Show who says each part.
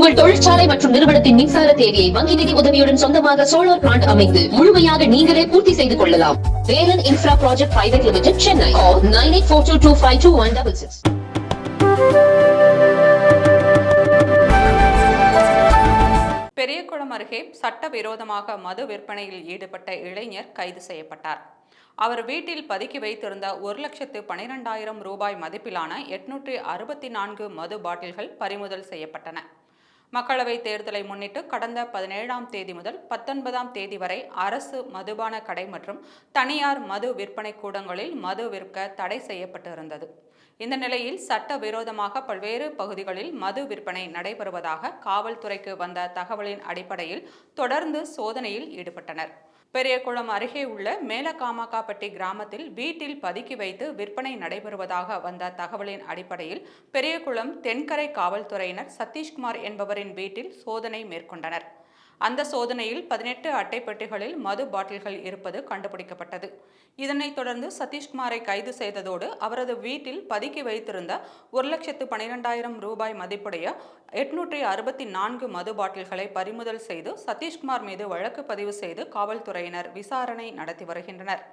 Speaker 1: உங்கள் தொழிற்சாலை மற்றும் நிறுவனத்தின் மின்சார தேவையை வங்கி நிதி உதவியுடன் சொந்தமாக சோலார் பிளான்ட் அமைத்து முழுமையாக நீங்களே பூர்த்தி செய்து கொள்ளலாம். Velan infra project private limited Chennai nine eight four two two five two one double six
Speaker 2: Periyakulam அருகே சட்டவிரோதமாக மது விற்பனையில் ஈடுபட்ட இளைஞர் கைது செய்யப்பட்டார். அவர் வீட்டில் பதுக்கி வைத்திருந்த ஒரு லட்சத்து பனிரெண்டாயிரம் ரூபாய் மதிப்பிலான எட்நூற்றி அறுபத்தி நான்கு மது பாட்டில்கள் பறிமுதல் செய்யப்பட்டன. மக்களவைத் தேர்தலை முன்னிட்டு கடந்த பதினேழாம் தேதி முதல் பத்தொன்பதாம் தேதி வரை அரசு மதுபான கடை மற்றும் தனியார் மது விற்பனை கூடங்களில் மது விற்க தடை செய்யப்பட்டிருந்தது. இந்த நிலையில் சட்டவிரோதமாக பல்வேறு பகுதிகளில் மது விற்பனை நடைபெறுவதாக காவல்துறைக்கு வந்த தகவலின் அடிப்படையில் தொடர்ந்து சோதனையில் ஈடுபட்டனர். பெரியகுளம் அருகே உள்ள மேலகாமக்காப்பட்டி கிராமத்தில் வீட்டில் பதுக்கி வைத்து விற்பனை நடைபெறுவதாக வந்த தகவலின் அடிப்படையில் பெரியகுளம் தென்கரை காவல்துறையினர் சதீஷ்குமார் என்பவரின் வீட்டில் சோதனை மேற்கொண்டனர். அந்த சோதனையில் பதினெட்டு அட்டைப்பெட்டிகளில் மது பாட்டில்கள் இருப்பது கண்டுபிடிக்கப்பட்டது. இதனைத் தொடர்ந்து சதீஷ்குமாரை கைது செய்ததோடு அவரது வீட்டில் பதுக்கி வைத்திருந்த ஒரு லட்சத்து பனிரெண்டாயிரம் ரூபாய் மதிப்புடைய எட்நூற்றி அறுபத்தி நான்கு மது பாட்டில்களை பறிமுதல் செய்து சதீஷ்குமார் மீது வழக்கு பதிவு செய்து காவல்துறையினர் விசாரணை நடத்தி வருகின்றனர்.